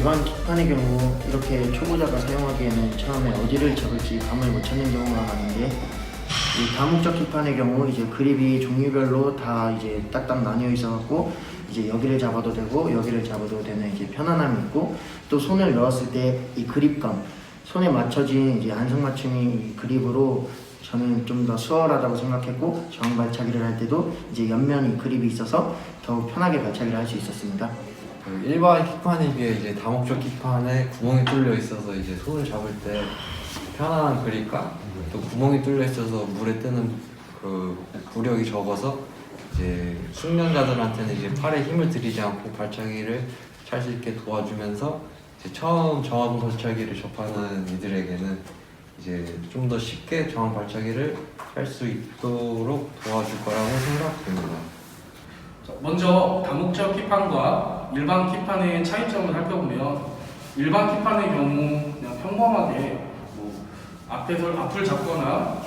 킥판의 경우 이렇게 초보자가 사용하기에는 처음에 어디를 잡을지 감을 못 찾는 경우가 많은데 이 다목적 킥판의 경우 이제 그립이 종류별로 다 이제 딱딱 나뉘어 있어갖고 이제 여기를 잡아도 되고 여기를 잡아도 되는 이제 편안함이 있고 또 손을 넣었을 때 이 그립감 손에 맞춰진 이제 안성맞춤이 이 그립으로 저는 좀 더 수월하다고 생각했고 저항 발차기를 할 때도 이제 옆면이 그립이 있어서 더욱 편하게 발차기를 할 수 있었습니다. 그 일반 킥판에 비해 이제 다목적 킥판에 구멍이 뚫려 있어서 이제 손을 잡을 때 편안한 그립과 또 구멍이 뚫려 있어서 물에 뜨는 그 부력이 적어서 이제 숙련자들한테는 이제 팔에 힘을 들이지 않고 발차기를 찰 수 있게 도와주면서 이제 처음 저항 발차기를 접하는 이들에게는 이제 좀 더 쉽게 저항 발차기를 할 수 있도록 도와줄 거라고 생각됩니다. 자, 먼저 다목적 키판과 일반 키판의 차이점을 살펴보면 일반 키판의 경우 그냥 평범하게 뭐 앞에서 앞을 잡거나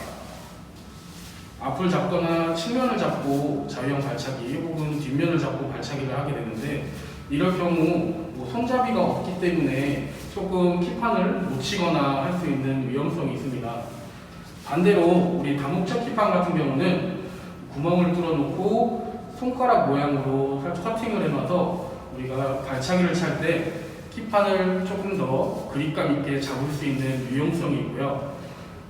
앞을 잡거나 측면을 잡고 자유형 발차기 혹은 뒷면을 잡고 발차기를 하게 되는데 이럴 경우 뭐 손잡이가 없기 때문에 조금 키판을 놓치거나 할 수 있는 위험성이 있습니다. 반대로 우리 다목적 키판 같은 경우는 구멍을 뚫어놓고 손가락 모양으로 살짝 커팅을 해놔서 우리가 발차기를 찰 때 키판을 조금 더 그립감 있게 잡을 수 있는 유용성이 있고요.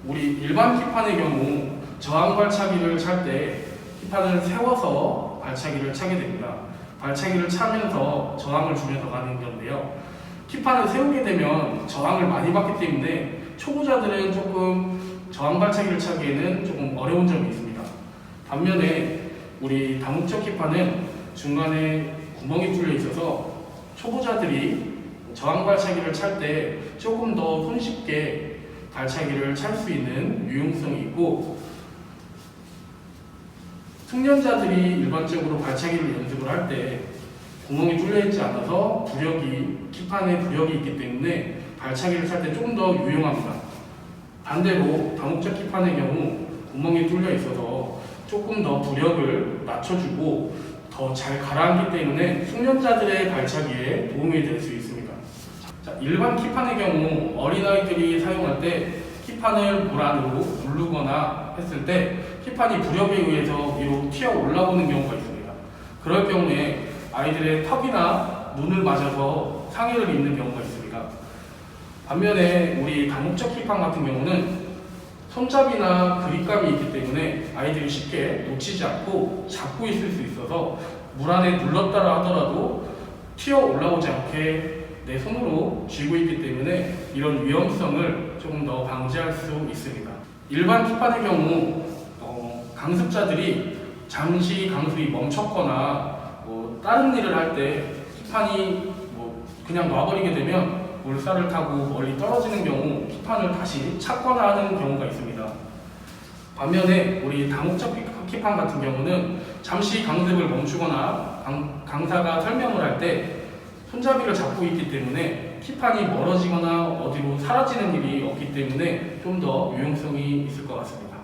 우리 일반 키판의 경우 저항 발차기를 찰 때 키판을 세워서 발차기를 차게 됩니다. 발차기를 차면서 저항을 주면서 가는 건데요. 키판을 세우게 되면 저항을 많이 받기 때문에 초보자들은 조금 저항 발차기를 차기에는 조금 어려운 점이 있습니다. 반면에 우리 다목적 키판은 중간에 구멍이 뚫려 있어서 초보자들이 저항 발차기를 찰 때 조금 더 손쉽게 발차기를 찰 수 있는 유용성이 있고 숙련자들이 일반적으로 발차기를 연습을 할 때 구멍이 뚫려 있지 않아서 부력이 키판에 부력이 있기 때문에 발차기를 찰 때 조금 더 유용합니다. 반대로 다목적 키판의 경우 구멍이 뚫려 있어서 조금 더 부력을 낮춰주고 더 잘 가라앉기 때문에 숙련자들의 발차기에 도움이 될 수 있습니다. 자, 일반 키판의 경우 어린아이들이 사용할 때 키판을 물 안으로 누르거나 했을 때 키판이 부력에 의해서 위로 튀어 올라오는 경우가 있습니다. 그럴 경우에 아이들의 턱이나 눈을 맞아서 상해를 입는 경우가 있습니다. 반면에 우리 다목적 키판 같은 경우는 손잡이나 그립감이 있기 때문에 아이들이 쉽게 놓치지 않고 잡고 있을 수 있어서 물 안에 눌렀다라 하더라도 튀어 올라오지 않게 내 손으로 쥐고 있기 때문에 이런 위험성을 조금 더 방지할 수 있습니다. 일반 키판의 경우 어, 강습자들이 잠시 강습이 멈췄거나 뭐 다른 일을 할때 키판이 뭐 그냥 놔버리게 되면 물살을 타고 멀리 떨어지는 경우 키판을 다시 찾거나 하는 경우가 있습니다. 반면에 우리 다목적 키판 같은 경우는 잠시 강습을 멈추거나 강, 강사가 설명을 할 때 손잡이를 잡고 있기 때문에 키판이 멀어지거나 어디로 사라지는 일이 없기 때문에 좀 더 유용성이 있을 것 같습니다.